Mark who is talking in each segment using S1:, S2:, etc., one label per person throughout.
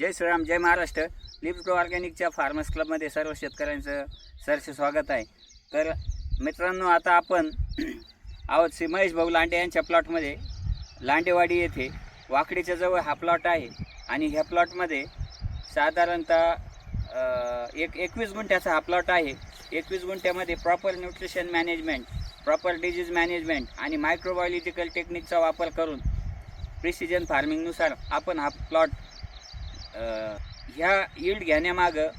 S1: जय श्रीराम जय महाराष्ट्र. लिप्टो ऑर्गॅनिकच्या फार्मर्स क्लबमध्ये सर्व शेतकऱ्यांचं सरसे स्वागत आहे. तर मित्रांनो आता आपण आहोत श्री महेश भाऊ लांडे यांच्या प्लॉटमध्ये लांडेवाडी येथे वाकडीच्या जवळ हा प्लॉट आहे आणि ह्या प्लॉटमध्ये साधारणतः एक एकवीस गुंठ्याचा हा प्लॉट आहे. एकवीस गुंठ्यामध्ये proper nutrition management proper disease management आणि मायक्रोबायोलॉजिकल टेक्निकचा वापर करून प्रिसिजन फार्मिंगनुसार आपण हा प्लॉट ह्या यील्ड घेण्यामागं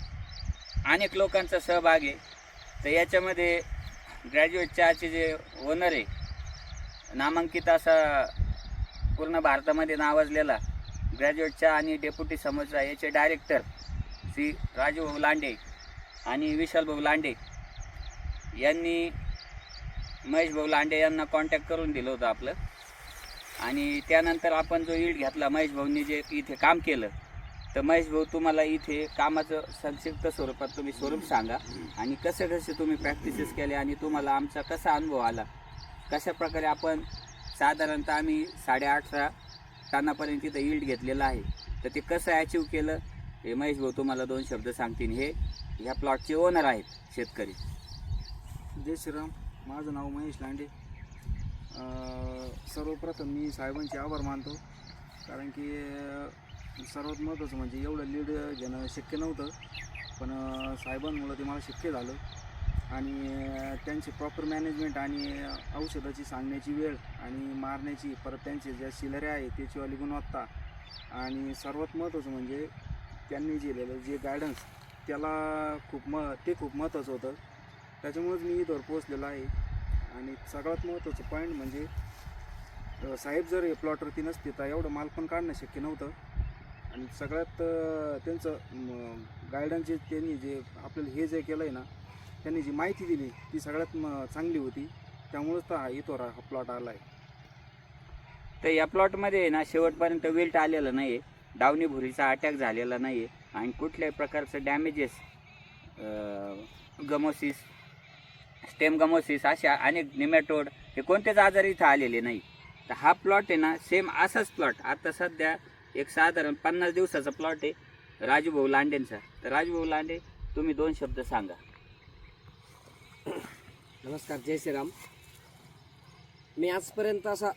S1: अनेक लोकांचा सहभाग आहे. तर याच्यामध्ये ग्रॅज्युएट चहाचे जे ओनर आहे नामांकित असा पूर्ण भारतामध्ये नावाजलेला ग्रॅज्युएट चहा आणि डेप्युटी समजला याचे डायरेक्टर श्री राजू भाऊ लांडे आणि विशाल भाऊ लांडे यांनी महेश भाऊ लांडे यांना कॉन्टॅक्ट करून दिलं होतं आपलं. आणि त्यानंतर आपण जो ईड घेतला महेश भाऊंनी जे इथे काम केलं तर महेश भाऊ तुम्हाला इथे कामाचं संक्षिप्त स्वरूपात तुम्ही स्वरूप सांगा. आणि कसे कसे तुम्ही प्रॅक्टिसेस केले आणि तुम्हाला आमचा कसा अनुभव आला? कशा प्रकारे आपण साधारणतः आम्ही साडेआठरा टनापर्यंत इथं ईल्ड घेतलेलं आहे. तर ते कसं अचीव केलं? हे महेश भाऊ तुम्हाला दोन शब्द सांगतील. हे ह्या प्लॉटचे ओनर आहेत शेतकरी.
S2: जय श्रीराम. माझं नाव महेश लांडे. सर्वप्रथम मी साहेबांचे आभार मानतो. कारण की सर्वात महत्त्वाचं म्हणजे एवढं लीड घेणं शक्य नव्हतं. पण साहेबांमुळं ते मला शक्य झालं. आणि त्यांचे त्यांची प्रॉपर मॅनेजमेंट आणि औषधाची सांगण्याची वेळ आणि मारण्याची परत त्यांचे ज्या शिलऱ्या आहे त्याचीवाली गुणवत्ता आणि सर्वात महत्त्वाचं म्हणजे त्यांनी दिलेलं जे गायडन्स त्याला खूप म ते खूप महत्त्वाचं होतं. त्याच्यामुळेच मी इथवर पोहोचलेलो आहे. आणि सगळ्यात महत्त्वाचं पॉईंट म्हणजे साहेब जर हे प्लॉटवरती नसते तर एवढं माल पण काढणं शक्य नव्हतं. आणि सगळ्यात त्यांचं गायडन्स जे त्यांनी जे आपल्याला हे जे केलं आहे ना त्यांनी जी माहिती दिली ती सगळ्यात चांगली होती. त्यामुळंच तर हा इथवर हा प्लॉट आला आहे
S1: तर या प्लॉटमध्ये ना शेवटपर्यंत विल्ट आलेलं नाही आहे डावणी भुरीचा अटॅक झालेला नाही आहे आणि कुठल्याही प्रकारचं डॅमेजेस गमोसिस स्टेम गमोसिस अशा अनेक निमॅटोड हे कोणतेच आजार इथं आलेले नाही. तर हा प्लॉट आहे ना सेम असाच प्लॉट आता सध्या एक साधारण पन्नास दिवसाचा प्लॉट आहे राजूभाऊ लांडेंचा तर राजूभाऊ लांडे तुम्ही दोन शब्द सांगा.
S3: नमस्कार जय श्रीराम. मी आजपर्यंत असा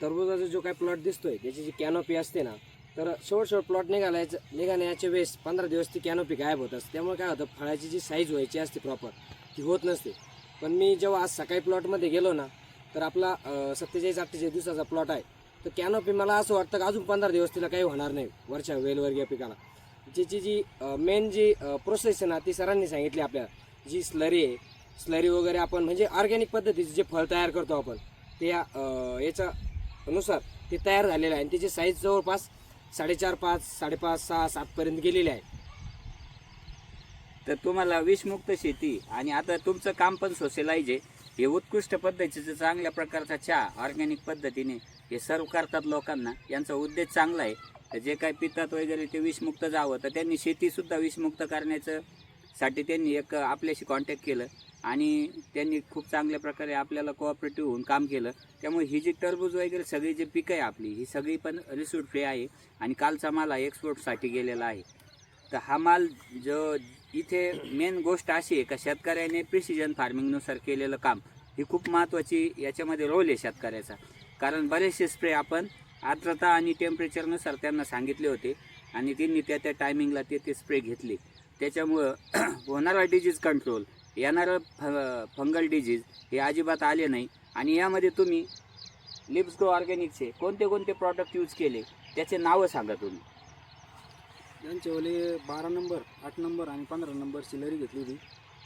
S3: टरबुजाचा जो काही प्लॉट दिसतोय त्याची जी कॅनोपी असते ना तर शेवट शेवट प्लॉट निघालायचं निघाण्याच्या वेळेस पंधरा दिवस ती कॅनोपी गायब होत असते. त्यामुळे काय होतं फळाची जी साईज व्हायची असते प्रॉपर ती होत नसते. पण मी जेव्हा आज सकाळी प्लॉटमध्ये गेलो ना तर आपला सत्तेचाळीस अठ्ठेचाळीस दिवसाचा प्लॉट आहे. तर कॅनोपी मला असं वाटतं की अजून पंधरा दिवस तिला काही होणार नाही वरच्या वेलवर्गीय पिकाला. ज्याची जी मेन जी प्रोसेस आहे ना ती सरांनी सांगितली आपल्याला जी स्लरी आहे स्लरी वगैरे आपण म्हणजे ऑर्गॅनिक पद्धतीचे जे फळ तयार करतो आपण ते याच्या नुसार ते तयार झालेलं आहे. आणि त्याची साईज जवळपास साडेचार पाच साडेपाच सहा सातपर्यंत गेलेली आहे.
S1: तर तुम्हाला विषमुक्त शेती आणि आता तुमचं काम पण सोशलाईज आहे. हे उत्कृष्ट पद्धतीचं चांगल्या प्रकारचा चहा ऑर्गॅनिक पद्धतीने हे सर्व करतात लोकांना. यांचा उद्देश चांगला आहे. तर जे काय पितात वगैरे ते विषमुक्त जावं. तर त्यांनी शेतीसुद्धा विषमुक्त करण्याचं साठी त्यांनी एक आपल्याशी कॉन्टॅक्ट केलं. आणि त्यांनी खूप चांगल्या प्रकारे आपल्याला कोऑपरेटिव्ह होऊन काम केलं. त्यामुळे ही जी टरबूज वगैरे सगळी जी पिकं आहे आपली ही सगळी पण रिसूट फ्री आहे. आणि कालचा माल हा एक्सपोर्टसाठी गेलेला आहे. तर हा माल जो इथे मेन गोष्ट अशी आहे का शेतकऱ्याने प्रिसिजन फार्मिंगनुसार केलेलं काम ही खूप महत्त्वाची याच्यामध्ये रोल आहे शेतकऱ्याचा. कारण बरेचसे स्प्रे आपण आर्द्रता आणि टेम्परेचरनुसार त्यांना सांगितले होते. आणि त्यांनी त्या त्या टायमिंगला ते ते स्प्रे घेतले. त्याच्यामुळं होणारा डिजीज कंट्रोल येणारं फ फंगल डिजीज हे अजिबात आले नाही. आणि यामध्ये तुम्ही लिप्स ग्रो ऑर्गॅनिकचे कोणते कोणते प्रॉडक्ट यूज केले त्याचे नावं सांगा तुम्ही.
S2: यांच्यावाले बारा नंबर आठ नंबर आणि पंधरा नंबर सिलरी घेतली होती.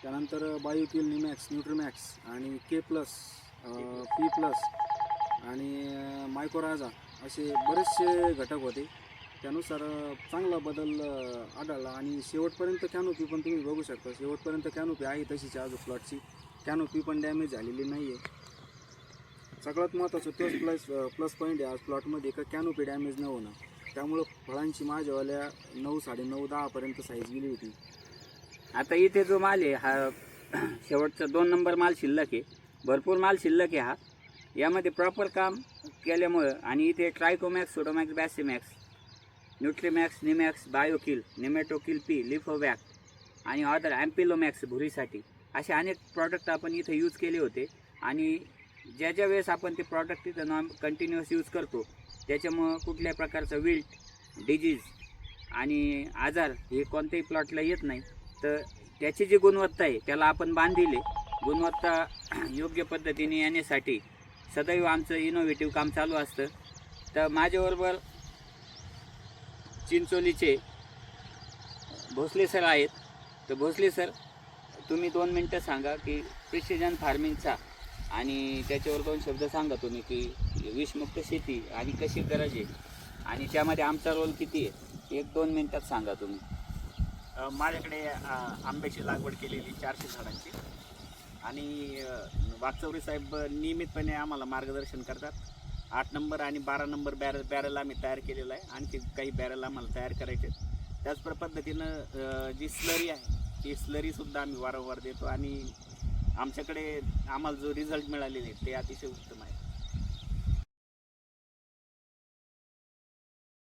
S2: त्यानंतर बायोक्युल निमॅक्स न्यूट्रीमॅक्स आणि के प्लस पी प्लस आणि मायकोराजा असे बरेचसे घटक होते. त्यानुसार चांगला बदल आढळला आणि शेवटपर्यंत कॅनोपी पण तुम्ही बघू शकता. शेवटपर्यंत कॅनोपी आहे तशीच आज प्लॉटची. कॅनोपी पण डॅमेज झालेली नाही आहे सगळ्यात महत्त्वाचं तोच प्लस प्लस पॉईंट आहे. आज प्लॉटमध्ये का कॅनोपी डॅमेज न होणं. त्यामुळं फळांची माझ्यावाल्या नऊ साडे नऊ दहापर्यंत साईज गेली होती.
S1: आता इथे जो माल आहे हा शेवटचा दोन नंबर माल शिल्लक आहे. भरपूर माल शिल्लक आहे हा. यामध्ये प्रॉपर काम केल्यामुळं आणि इथे ट्रायकोमॅक्स सोडोमॅक्स बॅसिमॅक्स न्यूट्रीमॅक्स निमॅक्स बायोकिल निमेटोकिल पी लिफोवॅक आणि ऑदर ॲम्पिलोमॅक्स भुरीसाठी असे अनेक प्रॉडक्ट आपण इथं यूज केले होते. आणि ज्या ज्या वेळेस आपण ते प्रॉडक्ट इथं नॉन कंटिन्युअस यूज करतो त्याच्यामुळं कुठल्या प्रकारचं विल्ट डिजीज आणि आजार हे कोणत्याही प्लॉटला येत नाही. तर त्याची जी गुणवत्ता आहे त्याला आपण बांधिले गुणवत्ता योग्य पद्धतीने येण्यासाठी सदैव आमचं इनोव्हेटिव्ह काम चालू असतं. तर माझ्याबरोबर चिंचोलीचे भोसले सर आहेत. तर भोसले सर तुम्ही दोन मिनटं सांगा की प्रिसिजन फार्मिंगचा आणि त्याच्यावर दोन शब्द सांगा तुम्ही की विषमुक्त शेती आणि कशी गरज आहे. आणि त्यामध्ये आमचा रोल किती आहे? एक दोन मिनटात सांगा तुम्ही.
S4: माझ्याकडे आंब्याची लागवड केलेली चारशे झाडांची. आणि वाकचौरे साहेब नियमितपणे आम्हाला मार्गदर्शन करतात. आठ नंबर आणि बारा नंबर बॅरल बॅरल आम्ही तयार केलेला आहे. आणखी काही बॅरल आम्हाला तयार करायचे आहेत. त्याच प्र- पद्धतीनं जी स्लरी आहे ती स्लरीसुद्धा आम्ही वारंवार देतो. आणि आमच्याकडे आम्हाला जो रिझल्ट मिळालेले आहेत ते अतिशय उत्तम